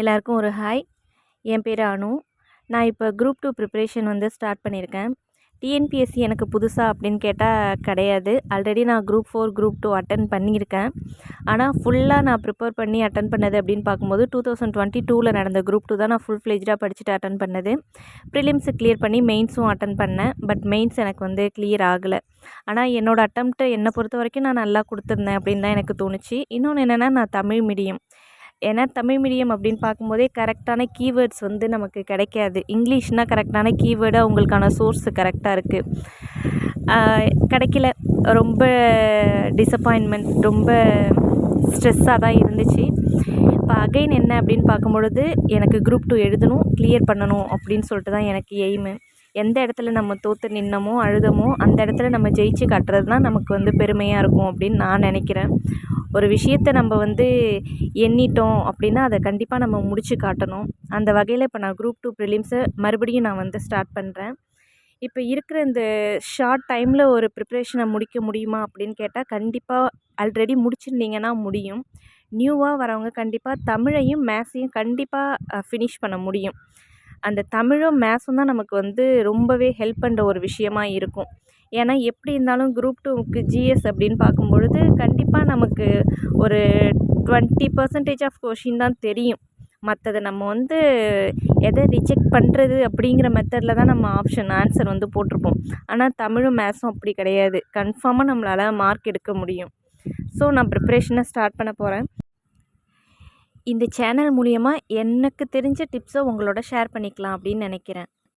எல்லாருக்கும் ஒரு ஹாய் என் பேர் அனு. நான் இப்போ குரூப் டூ ப்ரிப்ரேஷன் வந்து ஸ்டார்ட் பண்ணியிருக்கேன் டிஎன்பிஎஸ்சி எனக்கு புதுசாக அப்படின்னு கேட்டால் கிடையாது. ஆல்ரெடி நான் group four group two attend பண்ணியிருக்கேன். ஆனால் ஃபுல்லாக நான் ப்ரிப்பேர் பண்ணி அட்டன் பண்ணது அப்படின்னு பார்க்கும்போது டூ தௌசண்ட் டுவெண்ட்டி டூவில் நடந்த குரூப் டூ தான் நான் ஃபுல் ஃப்ளெஜ்டாக படிச்சுட்டு அட்டன் பண்ணது. ப்ரிலிம்ஸு கிளியர் பண்ணி மெயின்ஸும் அட்டன் பண்ணேன். பட் மெயின்ஸ் எனக்கு வந்து கிளியர் ஆகலை. ஆனால் என்னோடய அட்டம்ப்ட்டு என்னை பொறுத்த வரைக்கும் நான் நல்லா கொடுத்துருந்தேன் அப்படின்னு தான் எனக்கு தோணுச்சு. இன்னொன்று என்னென்னா நான் தமிழ் மீடியம் ஏன்னா தமிழ் மீடியம் அப்படின்னு பார்க்கும்போதே கரெக்டான கீவேர்ட்ஸ் வந்து நமக்கு கிடைக்காது. இங்கிலீஷ்னால் கரெக்டான கீவேர்டு அவங்களுக்கான சோர்ஸு கரெக்டாக இருக்குது கிடைக்கல. ரொம்ப டிசப்பாயின்மெண்ட் ரொம்ப ஸ்ட்ரெஸ்ஸாக தான் இருந்துச்சு. இப்போ அகைன் என்ன அப்படின்னு பார்க்கும்பொழுது எனக்கு குரூப் டூ எழுதணும் கிளியர் பண்ணணும் அப்படின்னு சொல்லிட்டு தான் எனக்கு எய்மு எந்த இடத்துல நம்ம தோற்று நின்னமோ அழுதமோ அந்த இடத்துல நம்ம ஜெயிச்சு காட்டுறது தான் நமக்கு வந்து பெருமையாக இருக்கும் அப்படின்னு நான் நினைக்கிறேன். ஒரு விஷயத்த நம்ம வந்து எண்ணிட்டோம் அப்படின்னா அதை கண்டிப்பாக நம்ம முடிச்சு காட்டணும். அந்த வகையில் இப்போ நான் குரூப் டூ ப்ரிலிம்ஸை மறுபடியும் நான் வந்து ஸ்டார்ட் பண்ணுறேன் இப்போ இருக்கிற இந்த ஷார்ட் டைமில் ஒரு ப்ரிப்ரேஷனை முடிக்க முடியுமா அப்படின்னு கேட்டால் கண்டிப்பாக ஆல்ரெடி முடிச்சிருந்தீங்கன்னா முடியும். நியூவாக வரவங்க கண்டிப்பாக தமிழையும் மேத்ஸையும் கண்டிப்பாக ஃபினிஷ் பண்ண முடியும். அந்த தமிழும் மேத்ஸும் தான் நமக்கு வந்து ரொம்பவே ஹெல்ப் பண்ணுற ஒரு விஷயமா இருக்கும். ஏன்னா எப்படி இருந்தாலும் குரூப் டூவுக்கு ஜிஎஸ் அப்படின்னு பார்க்கும்பொழுது கண்டிப்பாக நமக்கு ஒரு டுவெண்ட்டி பர்சன்டேஜ் ஆஃப் கொஷின் தான் தெரியும். மற்றதை நம்ம வந்து எதை ரிஜெக்ட் பண்ணுறது அப்படிங்கிற மெத்தடில் தான் நம்ம ஆப்ஷன் ஆன்சர் வந்து போட்டிருப்போம். ஆனால் தமிழும் மேத்ஸும் அப்படி கிடையாது. கன்ஃபார்மாக நம்மளால் மார்க் எடுக்க முடியும். ஸோ நான் ப்ரிப்ரேஷனை ஸ்டார்ட் பண்ண போகிறேன் இந்த சேனல் மூலியமாக எனக்கு தெரிஞ்ச டிப்ஸை உங்களோட ஷேர் பண்ணிக்கலாம் அப்படின்னு நினைக்கிறேன்.